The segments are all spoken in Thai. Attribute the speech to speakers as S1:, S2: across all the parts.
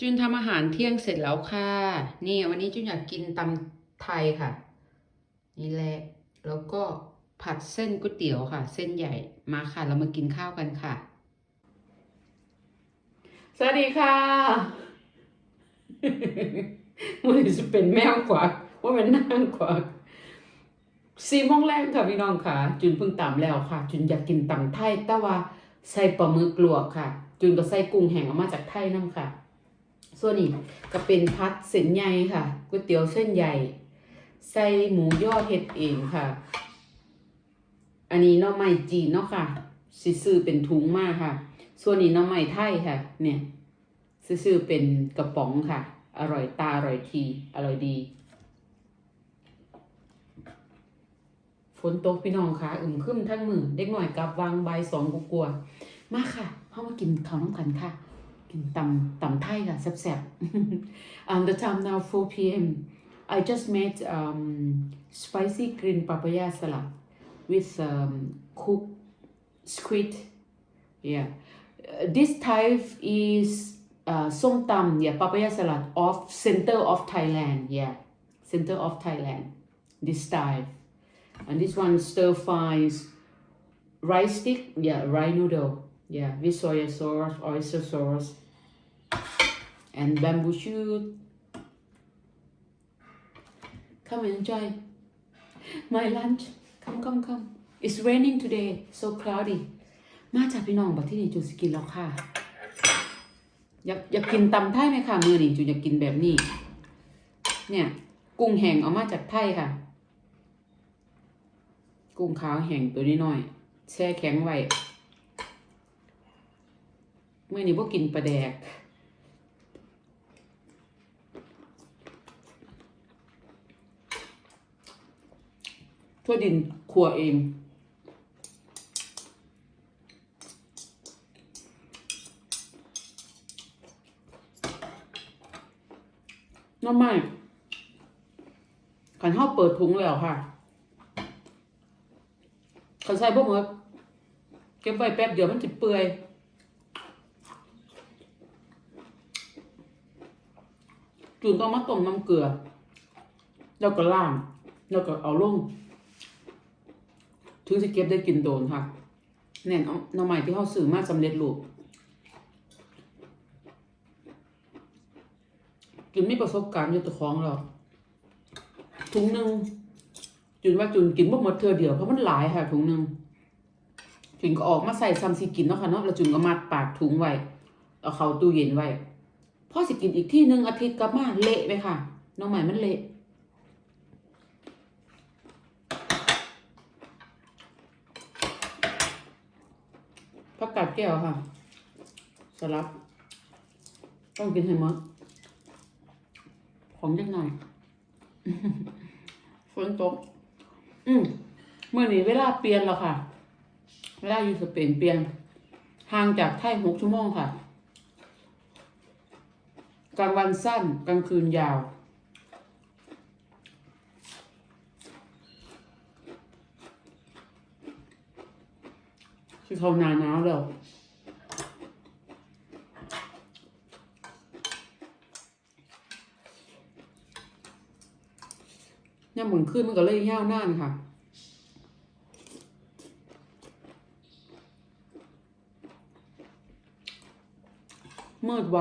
S1: จุนทำอาหารเที่ยงเสร็จแล้วค่ะ นี่วันนี้จุนอยากกินตำไทยค่ะ นี่แหละ แล้วก็ผัดเส้นก๋วยเตี๋ยวค่ะ เส้นใหญ่มาค่ะ เรามากินข้าวกันค่ะ สวัสดีค่ะมันจะเป็นแมวกวักว่ามันนั่งกวักสี่โมงแรกค่ะพี่น้องค่ะ จุนเพิ่งตำแล้วค่ะ จุนอยากกินตำไทยแต่ว่าใส่ปลาหมึกลวกค่ะ จุนก็ใส่กุ้งแห้งเอามาจากไทยน้ำค่ะ ส่วนนี้ก็เป็นพัดเส้นใหญ่ค่ะก๋วยเตี๋ยวเส้นใหญ่ ใส่หมูยอเห็ดเองค่ะ อันนี้น้อไม้จีนเนาะค่ะซื้อเป็นถุงมากค่ะ ส่วนนี้น้อไม้ไทยค่ะ เนี่ยซื้อเป็นกระป๋องค่ะ อร่อยตาอร่อยที อร่อยดี ฝนตกพี่น้องค่ะอึมครึมทั้งมือเด็กหน่อยกับวางใบสองกลัวๆมาค่ะเข้ามากินข้าวน้ำกันค่ะ tam tam Thai sap. And the time now 4 p.m. I just made um, spicy green papaya salad with um, cooked squid. Yeah, uh, this type is uh, som tam. Yeah, papaya salad of center of Thailand. Yeah, center of Thailand. This type, and this one stir fries rice stick. Yeah, rice noodle. Yeah, with soy sauce, oyster sauce, and bamboo shoot. Come and enjoy my lunch. Come, come, come. It's raining today, so cloudy. มาจากพี่น้องบัดที่นี่จูสกินแล้วค่ะ อยากอยากกินตำไทยไหมค่ะมือนี่จูอยากกินแบบนี้ เนี่ย กุ้งแห้งเอามาจากไทยค่ะ กุ้งขาวแห้งตัวนี้หน่อย แช่แข็งไว้ มื่อนี้พวกกินปลาแดก ทั่วดินครัวเองน้ำไม่ขันห้าเปิดถุงแล้วค่ะขันใส่พวกมือเก็บไว้แป๊บเดียวมันจะเปื่อย จุนต้องมาต้มน้ำเกลือ แล้วก็ล่าง แล้วก็เอาลง ถึงจะเก็บได้กินโดนค่ะแน่นเอาหน่อไม้ที่เขาซื้อมาสำเร็จรูปจุนมีประสบการณ์อยู่ตัวของเราถุงหนึ่งจุนว่าจุนกินบ่หมดเธอเดียวเพราะมันหลายค่ะถุงหนึ่งจุนก็ออกมาใส่ซ้ำสิกินเนาะค่ะเนาะแล้วจุนก็มัดปากถุงไว้เอาเข้าตู้เย็นไว้ พอสิกินอีกที่หนึ่งอาทิตย์กลับมาเละไปค่ะน้องใหม่มันเละผักกาดแก้วค่ะ สลับ ต้องกินให้หมดของยังไงฝนตก อืมเมื่อนี้เวลาเปลี่ยนแล้วค่ะ เวลาอยู่สเปนเปลี่ยนห่างจากไทยหกชั่วโมงค่ะ กลางวันสั้นกลางคืนยาว คือเขาหนาหนาวแล้วเนี่ยหมุนขึ้นมันก็เลยยาวนานค่ะมืดไว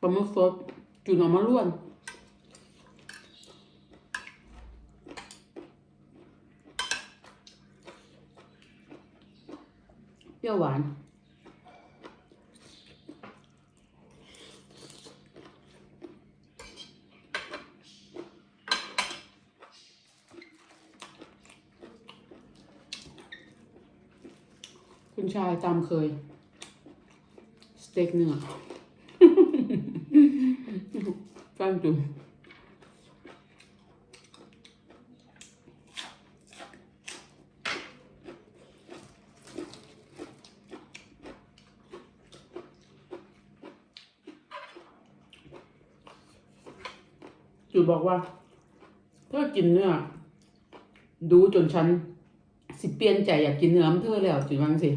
S1: ปลาห มึกสดจุนออกมาล้วนเปรี้ยวหวานคุณชายตามเคย สเต็กเนื้อ ฟังจุจุบอกว่าถ้ากินเนื้อดูจนฉัน สิเปลี่ยนใจอยากกินเนื้อมนเธอแล้วจุดวังสิ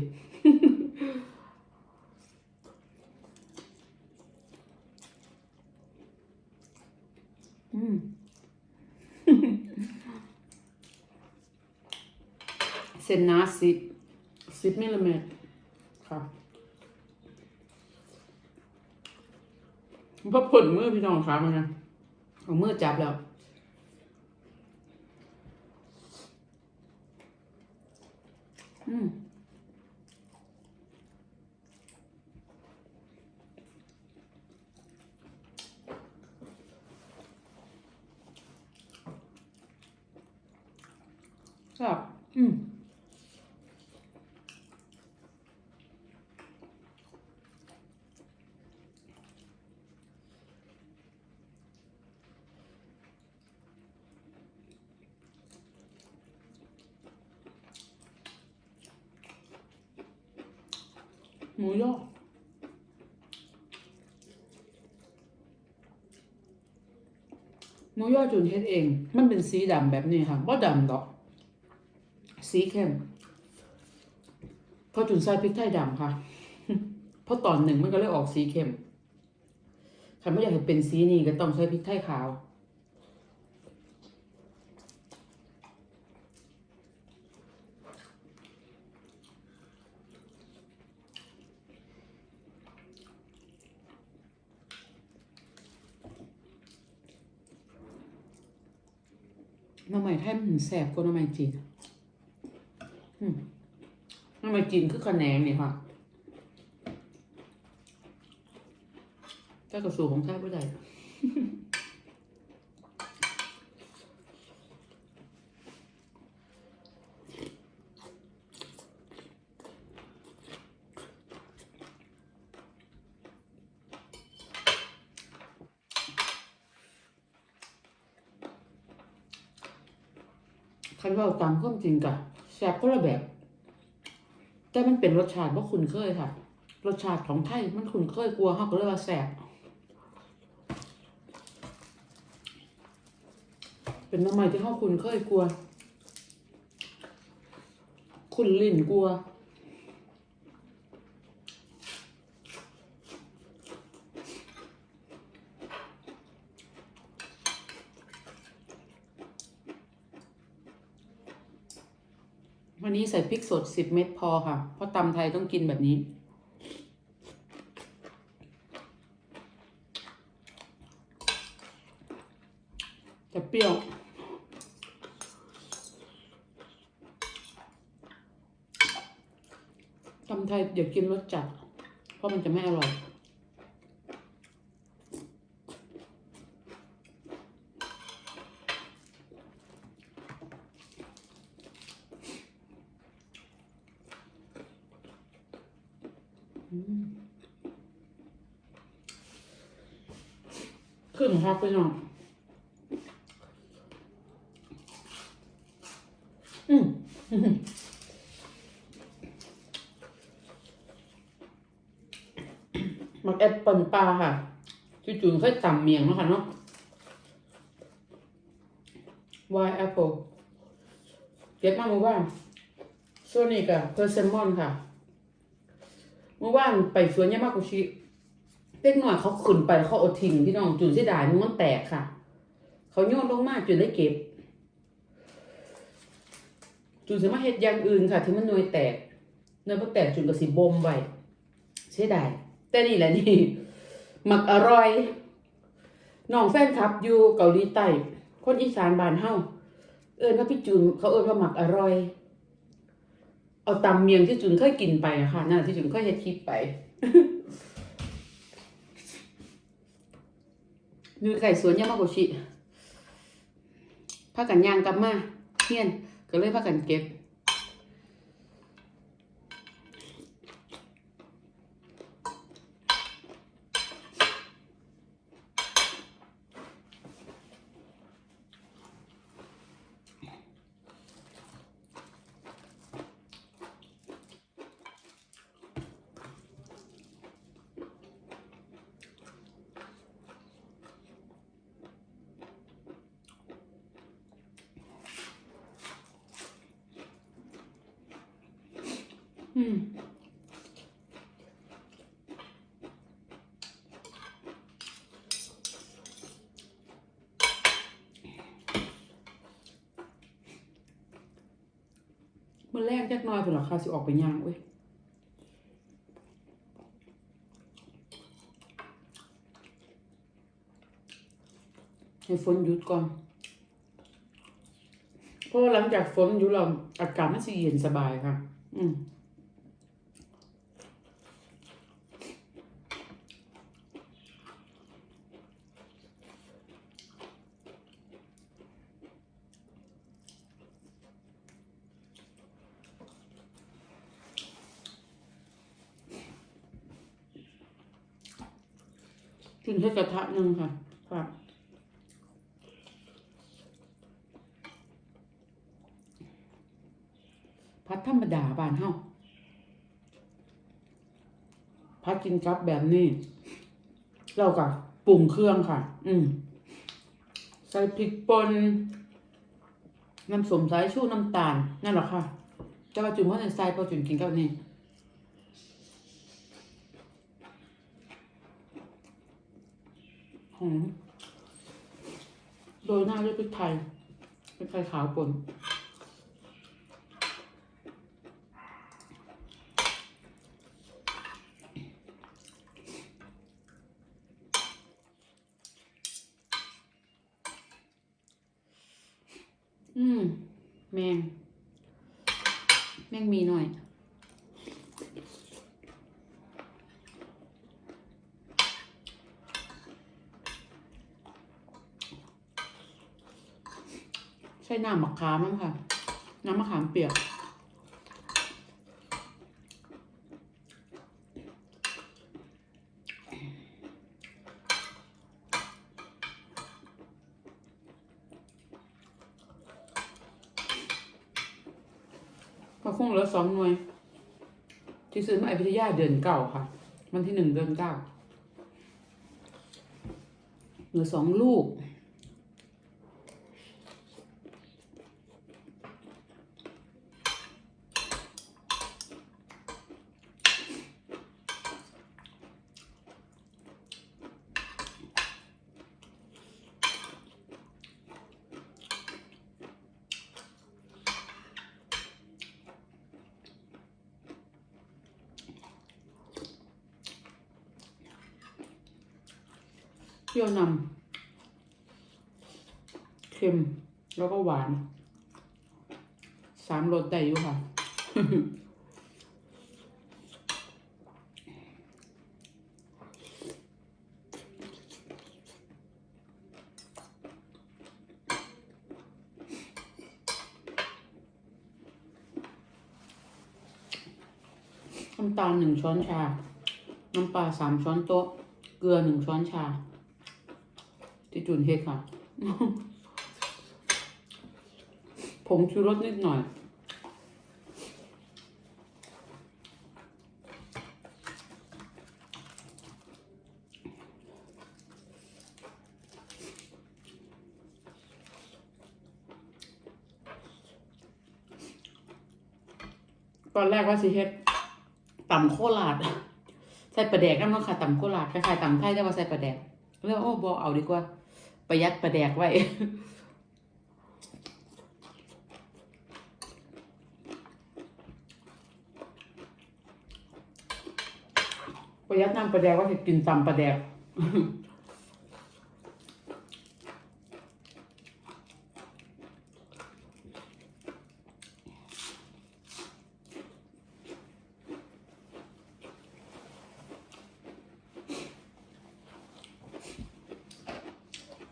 S1: อืมเส้นหนาสิบสิบมิลลิเมตรค่ะพอผลมือพี่น้องครับมันนะเอามือจับแล้วอืม ครับ อืมหมูยอหมูยอจุนเฮ็ดเอง มันเป็นสีดำแบบนี้ค่ะบ่ดำดอก สีเข้มเพอจุนใส่พริกไทยดำค่ะเพราะตอนหนึ่งมันก็เลยออกสีเข้มถ้าไม่อยากให้เป็นสีนี้ก็ต้องใช้พริกไทยขาวหน้ำใหม่ไทยมันแสบกว่าหน้ำใหม่จีน อืมหน้ำใหม่จีนคือคะแนนนี่ค่ะถ้ากระสูของไทยไม่ได้คันว่าตามความจริงกะ แซ่บคนละแบบ แต่มันเป็นรสชาติว่าคุณเคยค่ะ รสชาติของไทยมันคุณเคยกลัวเขาก็เลยว่าแซ่บเป็นน้ำใหม่ที่เขาคุณเคยกลัว คุณลิ่นกลัว วันนี้ใส่พริกสดสิบเม็ดพอค่ะ เพราะตำไทยต้องกินแบบนี้ จะเปรี้ยว ตำไทยเดี๋ยวกินรสจัด เพราะมันจะไม่อร่อย ขึ้นฮอกไปหน่อยอืมมักแอปเปิลปลาค่ะ จุจุนเคยตำเมียงเนาะค่ะเนาะ Why apple เก็บมาเมื่อวานส่วนนี้ก็เพอร์เซมอนค่ะ เมื่อวานไปสวนยามากุชิเล็กน้อยเขาขึ้นไปเขาเอาทิ้งพี่น้องจุนเสียดายมันมันแตกค่ะ เขาโยนลงมาจุนได้เก็บ จุนสามารถเฮ็ดอย่างอื่นค่ะที่มันหน่วยแตกหน่วยบ่แตกจุนก็สิบ่มไว้เสียดายแต่นี่แหละนี่มักอร่อยน้องแฟนคลับอยู่เกาหลีใต้คนอีสานบ้านเฮาเอิ้ว่าพี่จุนเขาเอิ้ว่ามักอร่อย เอาตำเมียงที่จุนเคยกินไปอะค่ะนั่นนะที่จุนเคยเฮ็ดคลิปไปดูไก่สวนยามาโกชิพากันย่างกลับมาเฮียนก็เลยพากันเก็บ อ อืมมื่อแรกจักหน้อยผุนราคาสิออกไปย่างเว้ยให้ฝนหยุดก่อน เพราะหลังจากฝนหยุดเราอากาศมันสิเย็นสบายค่ะ อืม กินแค่กระทะหนึ่งค่ะค่ะพัดธรรมดาบานเฮาพัดกินกับแบบนี้ เราก็ปรุงเครื่องค่ะ อืม ใส่พริกป่นน้ำสมสายชูน้ำตาล นั่นแหละค่ะ แต่ว่าจุ่มว่าในใส่พอจุ่มกินกับนี่ หอม โรยหน้าด้วยพริกไทยพริกไทยขาวป่นอืม แมง แมงมีหน่อย ใช่ น้ำมะขามค่ะ น้ำมะขามเปียกมาคงเหลือสองหน่วย ที่ซื้อมาอพิทยาเดือนเก่าค่ะ วันที่หนึ่งเดือนเก้าเหลือสองลูก รี้ยวนำเค็ม แล้วก็หวาน สามรสได้อยู่ค่ะ น้ำตาลหนึ่งช้อนชา น้ำปลาสามช้อนโต๊ะ เกลือหนึ่งช้อนชา ที่จุนเฮ็ดค่ะ ผงชูรสนิดหน่อย ตอนแรกว่าสิเฮ็ดตำโคราชใส่ปลาแดกน้ำมันค่ะต่ำโคราชคล้ายๆตำไทยแต่ว่าใส่ปลาแดกแล้วโอ้บอเอาดีกว่า ประหยัดปลาแดกไว้ประหยัดน้ำปลาแดกว่าจะกินตำปลาแดก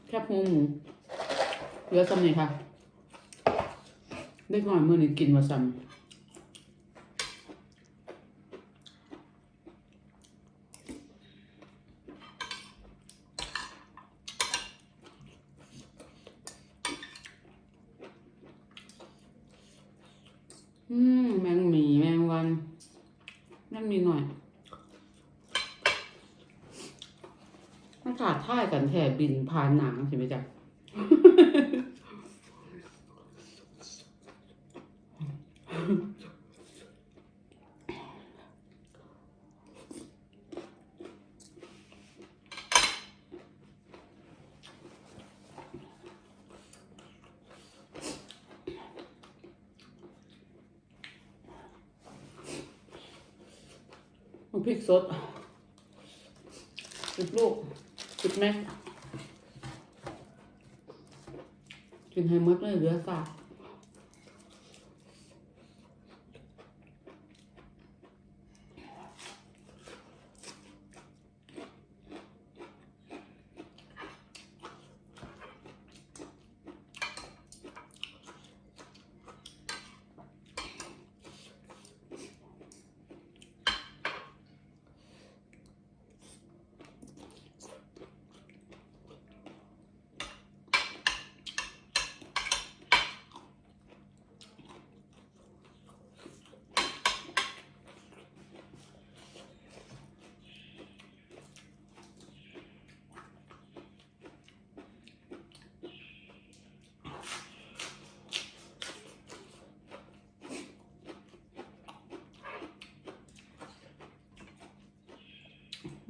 S1: แคบหมูหมูเห ลือซ้ำนี่ค่ะได้หน่อยมือนี่กินมาซ้ำอืมแมงหมีแมงวัน นั่นมีหน่อยมันขาดท่ายกันแถบินผ่านหนังใช่ไหมจ๊ะ พริกสดสิบลูกสิบแม็กกินให้หมดเลยเหลือสาก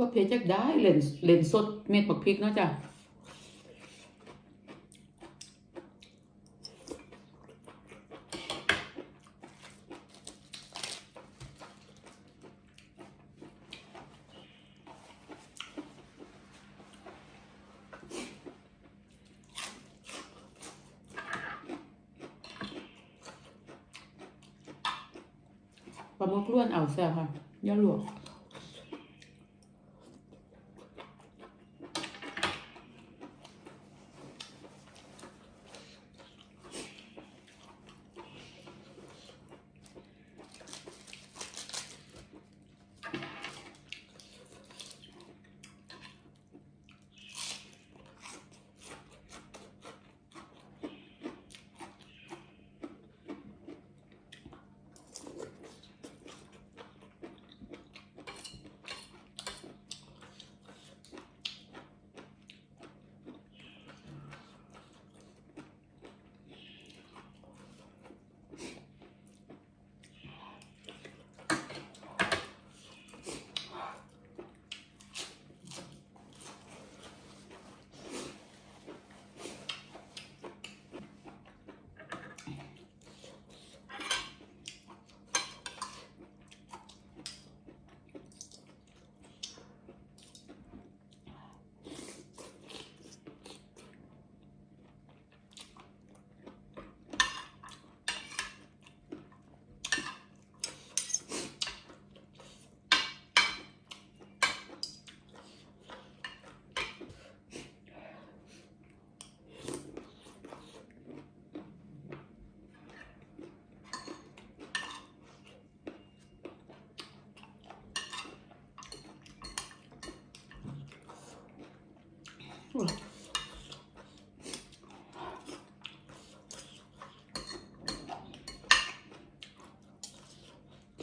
S1: ว่าเพรจักได้เลนเลนสดเม็ดบักพริกเนาะจ้ะปลาหมึกล้วนเอาแซ่บค่ะย่าหลวก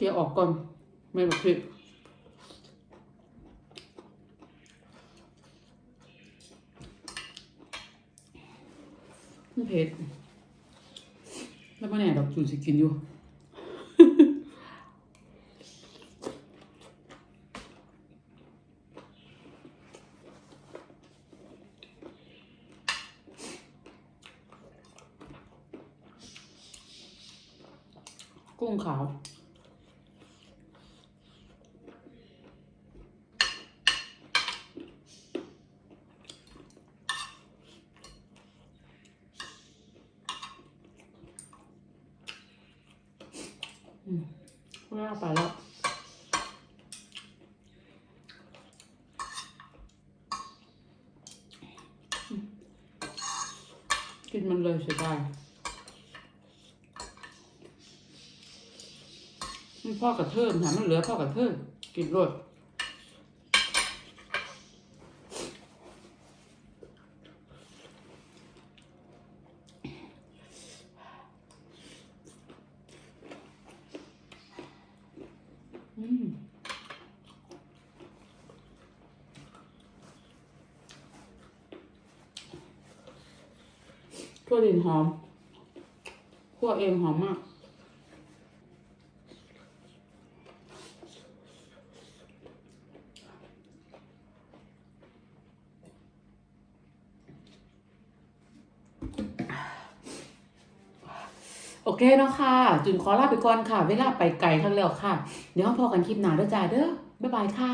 S1: ที่ยวออกก่อนไม่บักพริกมันเผ็ดแล้วมาแหน่ดอกจูนสิกินอยู่กุ้งขาว อืม ว่าไปแล้วกินมันเลยเสียดายมันพ่อกระเทินค่ะมันเหลือพ่อกระเทิมกินรส ถั่วดินหอมคั่วเองหอมมาก เคเนาะค่ะ จุนขอลาไปก่อนค่ะ เวลาไปไกลทันแล้วค่ะ เดี๋ยวพอกันคลิปหน้าเด้อจ้าเด้อบ๊ายบายค่ะ